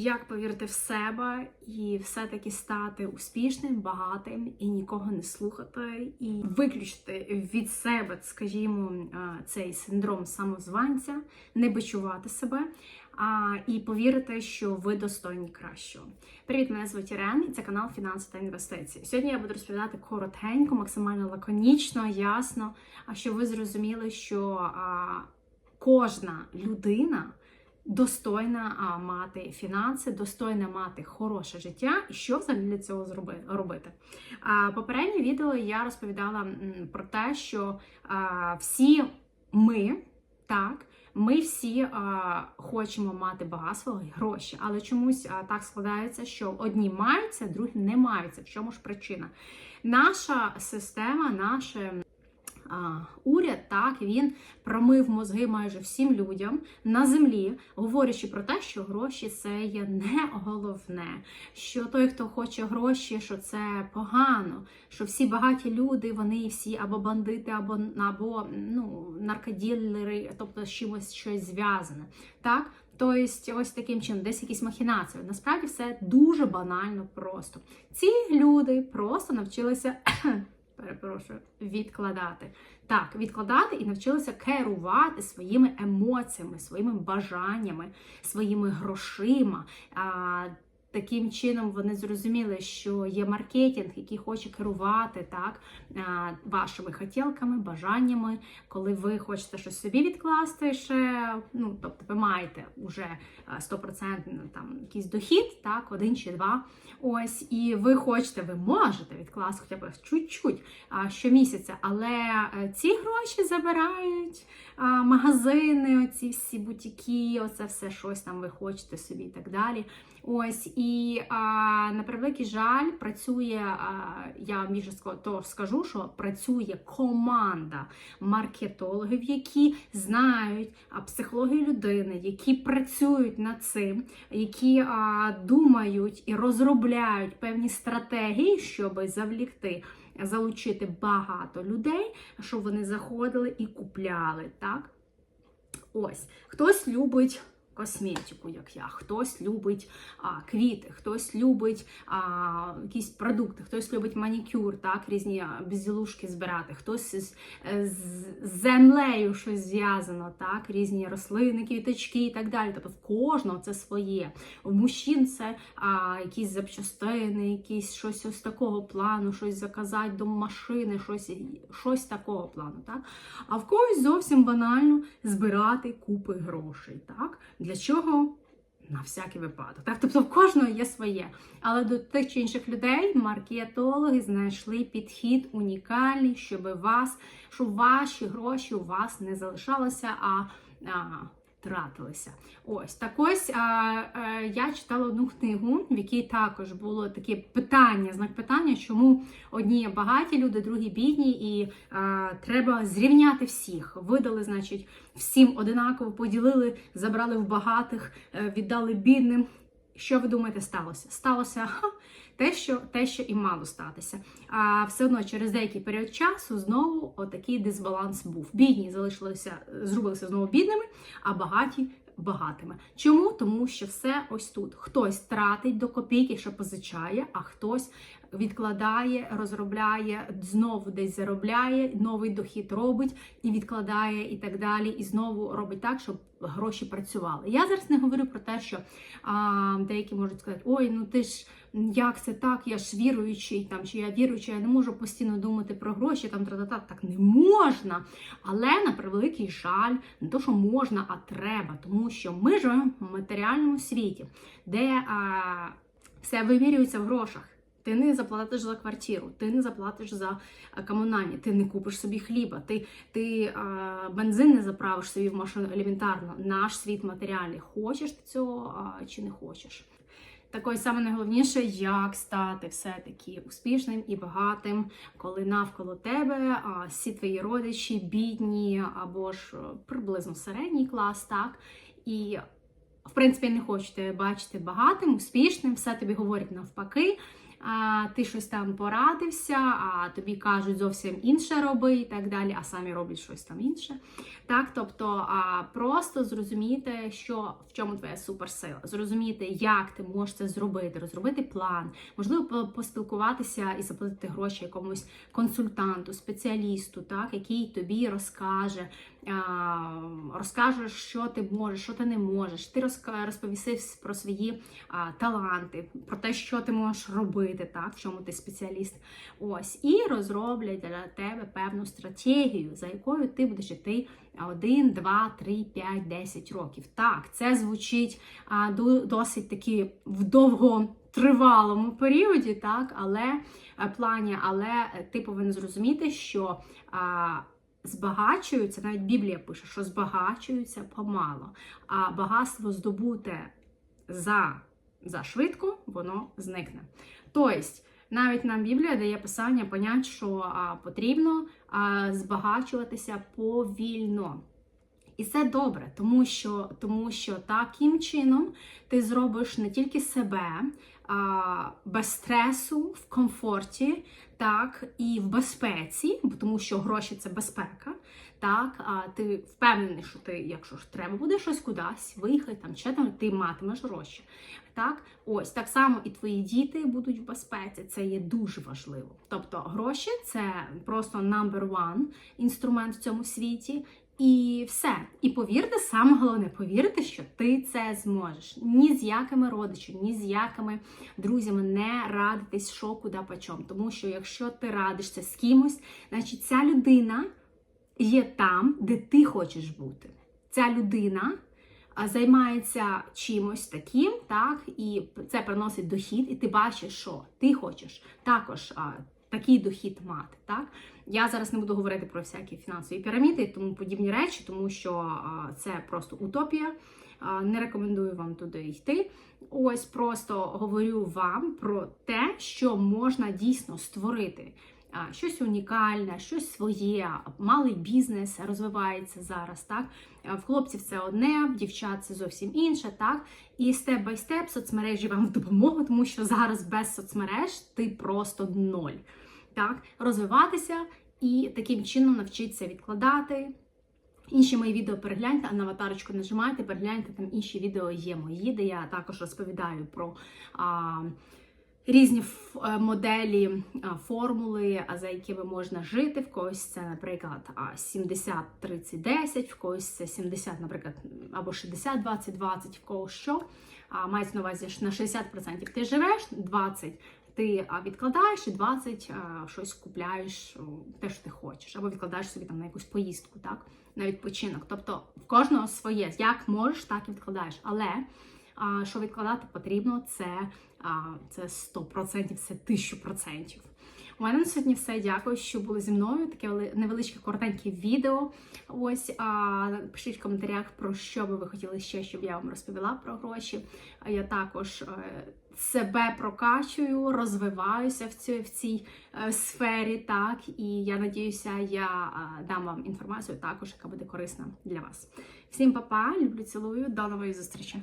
Як повірити в себе і все-таки стати успішним, багатим і нікого не слухати, і виключити від себе, скажімо, цей синдром самозванця, не бичувати себе. А, і повірити, що ви достойні кращого. Привіт, мене звуть Ірен, і це канал Фінанси та інвестиції. Сьогодні я буду розповідати коротенько, максимально лаконічно, ясно, а щоб ви зрозуміли, що а, кожна людина достойна мати фінанси, достойна мати хороше життя, і що взагалі для цього зроби- робити. Попереднє відео я розповідала про те, що всі ми, так. Ми всі а, хочемо мати багатство і гроші, але чомусь а, так складається, що одні маються, другі не маються. В чому ж причина? Наша система, наше уряд, так він промив мозги майже всім людям на землі, говорячи про те, що гроші це є не головне. Що той, хто хоче гроші, що це погано, що всі багаті люди, вони всі або бандити, або або ну наркоділери, тобто з чимось щось зв'язане. Так. Тобто, ось таким чином, десь якісь махінації. Насправді все дуже банально просто. Ці люди просто навчилися перепрошую, відкладати. Так, відкладати і навчилися керувати своїми емоціями, своїми бажаннями, своїми грошима. Таким чином вони зрозуміли, що є маркетинг, який хоче керувати так, вашими хотілками, бажаннями. Коли ви хочете щось собі відкласти, ще, ну, тобто ви маєте вже 100% там якийсь дохід, так, один чи два. Ось, і ви хочете, ви можете відкласти хоча б чуть-чуть щомісяця, але е, ці гроші забирають магазини, оці всі бутіки, оце все щось там ви хочете собі і так далі. Ось і а, на превеликий жаль, працює. А, я більше то скажу, що працює команда маркетологів, які знають психологію людини, які працюють над цим, які а, думають і розробляють певні стратегії, щоб завлікти. Залучити багато людей, щоб вони заходили і купляли. так? Ось, хтось любить косметику, як я, хтось любить а, квіти, хтось любить а, якісь продукти, хтось любить манікюр, так, різні безділушки збирати, хтось з, з землею щось зв'язано, так, різні рослини, квіточки і так далі. Тобто в кожного це своє. У мужчин це а, якісь запчастини, якісь щось ось такого плану, щось заказати до машини, щось, щось такого плану. Так? А в когось зовсім банально збирати купи грошей. Так? Для чого? На всякий випадок. Так? Тобто в кожного є своє. Але до тих чи інших людей маркетологи знайшли підхід унікальний, щоб вас, щоб ваші гроші у вас не залишалися, а. а Тратилися. Ось так ось а, а, я читала одну книгу, в якій також було таке питання, знак питання, чому одні багаті люди, другі бідні, і а, треба зрівняти всіх. Видали, значить, всім одинаково поділили, забрали в багатих, е, віддали бідним. Що ви думаєте, сталося? Сталося те, що те, що і мало статися. А все одно через деякий період часу знову отакий дисбаланс був. Бідні залишилися, зробилися знову бідними, а багаті багатими. Чому? Тому що все ось тут. Хтось тратить до копійки, що позичає, а хтось відкладає, розробляє, знову десь заробляє, новий дохід робить і відкладає, і так далі, і знову робить так, щоб гроші працювали. Я зараз не говорю про те, що а, деякі можуть сказати, ой, ну ти ж як це так, я ж віруючий, там чи я віруючий, я не можу постійно думати про гроші, там тра-та-та, так не можна. Але на превеликий жаль, не то, що можна, а треба, тому що ми живемо в матеріальному світі, де а, все вимірюється в грошах. Ти не заплатиш за квартиру, ти не заплатиш за комунальні, ти не купиш собі хліба, ти ти а, бензин не заправиш собі в машину елементарно. Наш світ матеріальний. Хочеш ти цього а, чи не хочеш? Такою саме найголовніше, як стати все-таки успішним і багатим, коли навколо тебе а, всі твої родичі, бідні або ж приблизно середній клас, так? І в принципі не хочете бачити багатим, успішним, все тобі говорять навпаки. А, ти щось там порадився, а тобі кажуть зовсім інше роби і так далі, а самі роблять щось там інше. Так, тобто а, просто зрозуміти, що в чому твоя суперсила, зрозуміти, як ти можеш це зробити, розробити план, можливо, по- поспілкуватися і заплатити гроші якомусь консультанту, спеціалісту, так, який тобі розкаже, а, розкаже, що ти можеш, що ти не можеш. Ти розповіси про свої таланти, про те, що ти можеш робити, так, в чому ти спеціаліст. Ось, і розроблять для тебе певну стратегію, за якою ти будеш йти 1, 2, 3, 5, 10 років. Так, це звучить досить таки в довготривалому періоді, так, але плані, але ти повинен зрозуміти, що а, збагачуються, навіть Біблія пише, що збагачуються помало, а багатство здобуте за, за швидко, воно зникне. Тобто, навіть нам Біблія дає писання понять, що а, потрібно а, збагачуватися повільно. І це добре, тому що, тому що таким чином ти зробиш не тільки себе а, без стресу, в комфорті, так, і в безпеці, тому що гроші це безпека. Так, а ти впевнений, що ти, якщо ж треба буде щось кудись, виїхати там, чи там ти матимеш гроші. Так, ось так само і твої діти будуть в безпеці. Це є дуже важливо. Тобто, гроші це просто number one інструмент в цьому світі. І все. І повірте, саме головне, повірте, що ти це зможеш. Ні з якими родичами, ні з якими друзями не радитись, що куди почом. Тому що якщо ти радишся з кимось, значить ця людина є там, де ти хочеш бути. Ця людина займається чимось таким, так, і це приносить дохід, і ти бачиш, що ти хочеш також такий дохід мати. Так? Я зараз не буду говорити про всякі фінансові піраміди і тому подібні речі, тому що це просто утопія. Не рекомендую вам туди йти. Ось просто говорю вам про те, що можна дійсно створити. Щось унікальне, щось своє, малий бізнес розвивається зараз. Так в хлопців це одне, в дівчат це зовсім інше. Так і степ бай степ соцмережі вам в допомогу, тому що зараз без соцмереж ти просто ноль. Так, розвиватися і таким чином навчитися відкладати. Інші мої відео перегляньте, а на аватарочку нажимайте, перегляньте, там інші відео є мої, де я також розповідаю про а, різні е, моделі, а, формули, за якими можна жити. В когось це, наприклад, 70-30-10, в когось це 70, наприклад, або 60-20-20, в когось що. А, мається на увазі, що на 60% ти живеш, 20% ти відкладаєш і 20 щось купляєш, те, що ти хочеш, або відкладаєш собі там на якусь поїздку, так, на відпочинок. Тобто в кожного своє. Як можеш, так і відкладаєш. Але що відкладати потрібно, це, це 100%, це 1000%. У мене на сьогодні все. Дякую, що були зі мною. Таке невеличке коротеньке відео. Ось а, пишіть в коментарях про що би ви хотіли ще, щоб я вам розповіла про гроші. Я також е, себе прокачую, розвиваюся в цій, в цій е, сфері. Так і я надіюся, я е, дам вам інформацію також, яка буде корисна для вас. Всім па-па, люблю, цілую, до нової зустрічі!